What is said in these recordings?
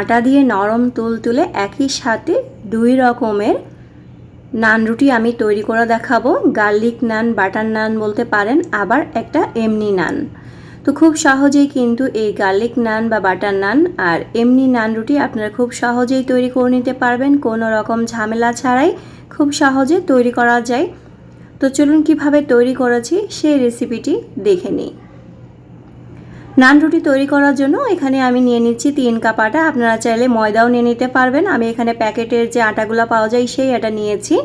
আটা দিয়ে নরম তুল তুলে একই সাথে দুই রকমের নান রুটি আমি তৈরি করে দেখাবো। গার্লিক নান, বাটার নান বলতে পারেন, আবার একটা এমনি নান। তো খুব সহজেই কিন্তু এই গার্লিক নান বা বাটার নান আর এমনি নান রুটি আপনারা খুব সহজেই তৈরি করে নিতে পারবেন। কোনো রকম ঝামেলা ছাড়াই খুব সহজে তৈরি করা যায়। তো চলুন কীভাবে তৈরি করেছি সেই রেসিপিটি দেখে নিই। নান রুটি তৈরি করার জন্য এখানে আমি নিয়ে নিচ্ছি তিন কাপ আটা। আপনারা চাইলে ময়দাও নিয়ে নিতে পারবেন। আমি এখানে প্যাকেটের যে আটাগুলো পাওয়া যায় সেই আটা নিয়েছি।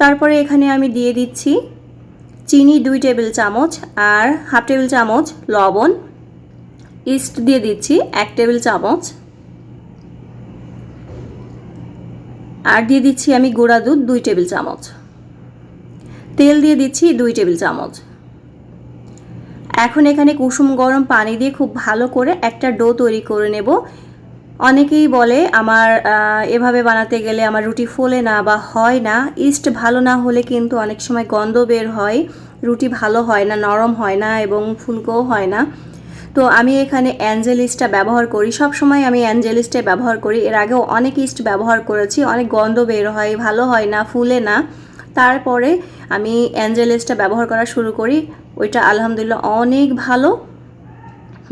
তারপরে এখানে আমি দিয়ে দিচ্ছি চিনি দুই টেবিল চামচ আর হাফ টেবিল চামচ লবণ। ইস্ট দিয়ে দিচ্ছি এক টেবিল চামচ। আর দিয়ে দিচ্ছি আমি গুঁড়া দুধ দুই টেবিল চামচ। তেল দিয়ে দিচ্ছি দুই টেবিল চামচ। এখন এখানে কুসুম গরম পানি দিয়ে খুব ভালো করে একটা ডো তৈরি করে নেব। অনেকেই বলে আমার এভাবে বানাতে গেলে আমার রুটি ফোলে না বা হয় না। ইস্ট ভালো না হলে কিন্তু অনেক সময় গন্ধ বের হয়, রুটি ভালো হয় না, নরম হয় না এবং ফুলকোও হয় না। তো আমি এখানে অ্যাঞ্জেল ইস্টটা ব্যবহার করি। সব সময় আমি অ্যাঞ্জেল ইস্টে ব্যবহার করি। এর আগেও অনেক ইস্ট ব্যবহার করেছি। অনেক গন্ধ বের হয়, ভালো হয় না, ফুলে না। তারপরে আমি অ্যাঞ্জেল ইস্টটা ব্যবহার করা শুরু করি। ওইটা আলহামদুলিল্লাহ অনেক ভালো।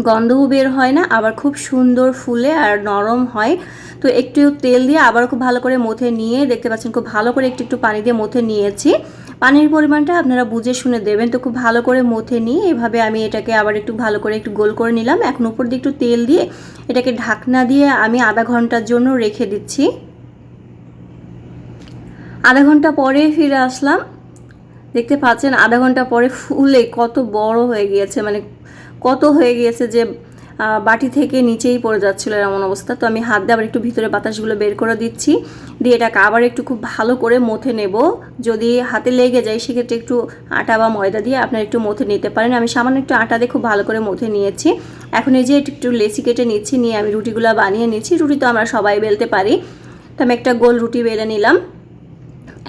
গন্ধও বের হয় না, আবার খুব সুন্দর ফুলে আর নরম হয়। তো একটু তেল দিয়ে আবার খুব ভালো করে মথে নিয়ে, দেখতে পাচ্ছেন খুব ভালো করে একটু একটু পানি দিয়ে মথে নিয়েছি। পানির পরিমাণটা আপনারা বুঝে শুনে দেবেন। তো খুব ভালো করে মথে নিয়ে এভাবে আমি এটাকে আবার একটু ভালো করে একটু গোল করে নিলাম। এখন উপর দিয়ে একটু তেল দিয়ে এটাকে ঢাকনা দিয়ে আমি আধা ঘণ্টার জন্য রেখে দিচ্ছি। আধা ঘণ্টা পরে ফিরে আসলাম। দেখতে পাচ্ছেন আধা ঘণ্টা পরে ফুলে কত বড় হয়ে গিয়েছে মানে কত হয়ে গিয়েছে যে বাটি থেকে নিচেই পড়ে যাচ্ছিল এমন অবস্থা। তো আমি হাত দিয়ে আবার একটু ভিতরে বাতাসগুলো বের করে দিচ্ছি। দিয়ে এটাকে আবার একটু খুব ভালো করে মথে নেব। যদি হাতে লেগে যায়, সেক্ষেত্রে একটু আটা বা ময়দা দিয়ে আপনারা একটু মথে নিতে পারেন। আমি সামান্য একটু আটা দিয়ে খুব ভালো করে মথে নিয়েছি। এখন এই যে একটু লেসি কেটে নিচ্ছি, নিয়ে আমি রুটিগুলো বানিয়ে নিচ্ছি। রুটি তো আমরা সবাই বেলতে পারি। তো আমি একটা গোল রুটি বেলে নিলাম।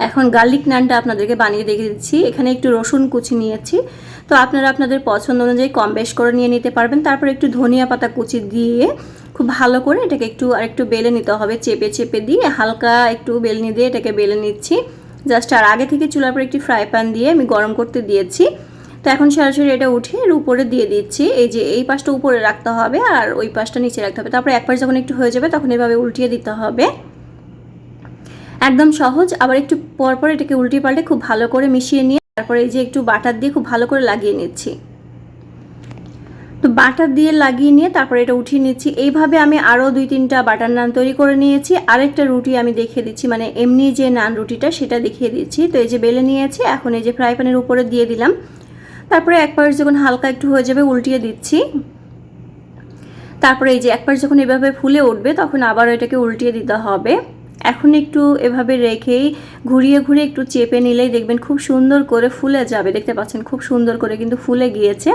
এখন গার্লিক নানটা আপনাদেরকে বানিয়ে দেখে দিচ্ছি। এখানে একটু রসুন কুচি নিয়েছি। তো আপনারা আপনাদের পছন্দ অনুযায়ী কম বেশ করে নিয়ে নিতে পারবেন। তারপর একটু ধনিয়া পাতা কুচি দিয়ে খুব ভালো করে এটাকে একটু আর একটু বেলে নিতে হবে। চেপে চেপে দিয়ে হালকা একটু বেলনি দিয়ে এটাকে বেলে নিচ্ছি। জাস্ট আর আগে থেকে চুলার পর একটি ফ্রাই প্যান দিয়ে আমি গরম করতে দিয়েছি। তো এখন সরাসরি এটা উঠে এর উপরে দিয়ে দিচ্ছি। এই যে এই পাশটা উপরে রাখতে হবে আর ওই পাশটা নিচে রাখতে হবে। তারপর এক পাশ যখন একটু হয়ে যাবে তখন এভাবে উল্টিয়ে দিতে হবে। একদম সহজ, আবার একটু পরপর এটাকে উল্টে পাল্টে খুব ভালো করে মিশিয়ে নিয়ে তারপরে এই যে একটু বাটার দিয়ে খুব ভালো করে লাগিয়ে নিচ্ছি। তো বাটার দিয়ে লাগিয়ে নিয়ে তারপরে এটা উঠিয়ে নিচ্ছি। এইভাবে আমি আরও দুই তিনটা বাটার নান তৈরি করে নিয়েছি। আরেকটা রুটি আমি দেখিয়ে দিচ্ছি মানে এমনি যে নান রুটিটা সেটা দেখিয়ে দিচ্ছি। তো এই যে বেলে নিয়েছি, এখন এই যে ফ্রাই প্যানের উপরে দিয়ে দিলাম। তারপরে এক পাশ যখন হালকা একটু হয়ে যাবে উল্টিয়ে দিচ্ছি। তারপরে এই যে এক পাশ যখন এভাবে ফুলে উঠবে, তখন আবার এটাকে উল্টিয়ে দিতে হবে। এখন একটু এভাবে রেখেই ঘুরিয়ে ঘুরিয়ে একটু চেপে নিলেই দেখবেন খুব সুন্দর করে ফুলে যাবে। দেখতে পাচ্ছেন খুব সুন্দর করে কিন্তু ফুলে গিয়েছে।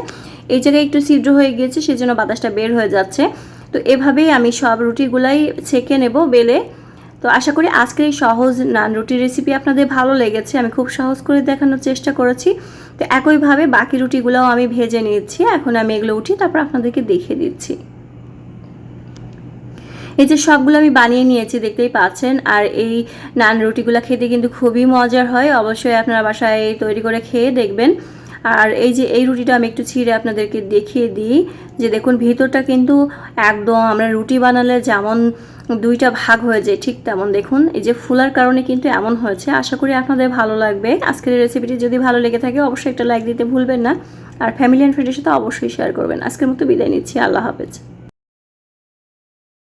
এই জায়গায় একটু ছিদ্র হয়ে গিয়েছে, সেজন্য বাতাসটা বের হয়ে যাচ্ছে। তো এভাবেই আমি সব রুটিগুলাই ছেঁকে নেব বেলে। তো আশা করি আজকের এই সহজ নান রুটির রেসিপি আপনাদের ভালো লেগেছে। আমি খুব সহজ করে দেখানোর চেষ্টা করেছি। তো একইভাবে বাকি রুটিগুলোও আমি ভেজে নিচ্ছি। এখন আমি এগুলো উঠি তারপর আপনাদেরকে দেখিয়ে দিচ্ছি। এই যে সবগুলো আমি বানিয়ে নিয়েছি, দেখতেই পাচ্ছেন। আর এই নান রুটিগুলো খেতে কিন্তু খুবই মজার হয়। অবশ্যই আপনারা বাসায় তৈরি করে খেয়ে দেখবেন। আর এই যে এই রুটিটা আমি একটু ছিঁড়ে আপনাদেরকে দেখিয়ে দিই যে দেখুন, ভিতরটা কিন্তু একদম আমরা রুটি বানালে যেমন দুইটা ভাগ হয়ে যায়, ঠিক তেমন। দেখুন, এই যে ফুলার কারণে কিন্তু এমন হয়েছে। আশা করি আপনাদের ভালো লাগবে। আজকের রেসিপিটি যদি ভালো লেগে থাকে, অবশ্যই একটা লাইক দিতে ভুলবেন না। আর ফ্যামিলি অ্যান্ড ফ্রেন্ডের সাথে অবশ্যই শেয়ার করবেন। আজকের মতো বিদায় নিচ্ছি। আল্লাহ হাফেজ।